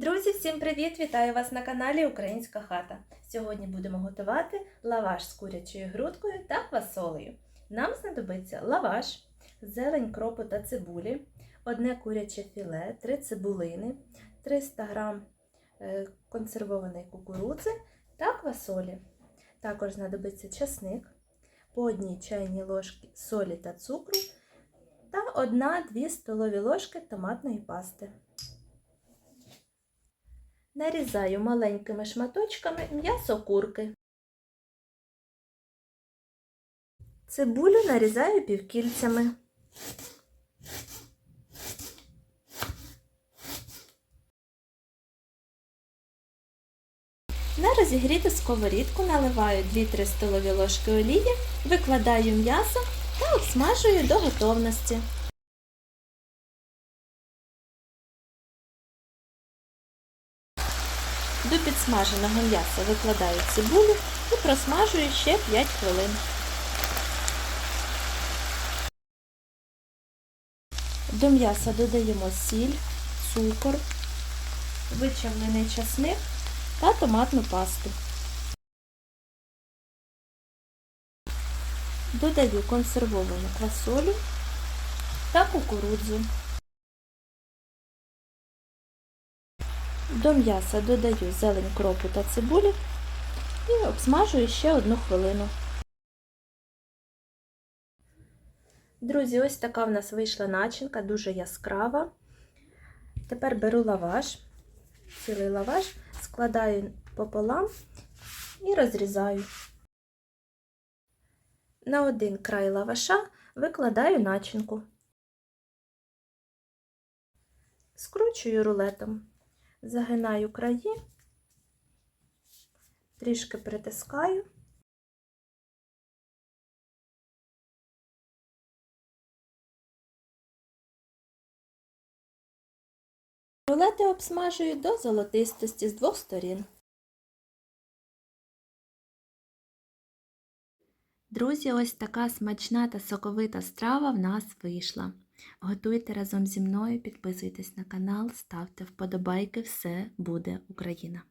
Друзі, всім привіт! Вітаю вас на каналі Українська хата. Сьогодні будемо готувати лаваш з курячою грудкою та квасолею. Нам знадобиться лаваш, зелень кропу та цибулі, одне куряче філе, 3 цибулини, 300 г консервованої кукурудзи та квасолі. Також знадобиться часник, по одній чайній ложці солі та цукру та 1-2 столові ложки томатної пасти. Нарізаю маленькими шматочками м'ясо курки. Цибулю нарізаю півкільцями. На розігріту сковорідку наливаю 2-3 столові ложки олії, викладаю м'ясо та обсмажую до готовності. До підсмаженого м'яса викладаю цибулю і просмажую ще 5 хвилин. До м'яса додаємо сіль, цукор, вичавлений часник та томатну пасту. Додаю консервовану квасолю та кукурудзу. До м'яса додаю зелень кропу та цибулі і обсмажую ще одну хвилину. Друзі, ось така в нас вийшла начинка, дуже яскрава. Тепер беру лаваш, цілий лаваш, складаю пополам і розрізаю. На один край лаваша викладаю начинку. Скручую рулетом. Загинаю краї, трішки притискаю. Рулети обсмажую до золотистості з двох сторін. Друзі, ось така смачна та соковита страва в нас вийшла. Готуйте разом зі мною, підписуйтесь на канал, ставте вподобайки, все буде Україна!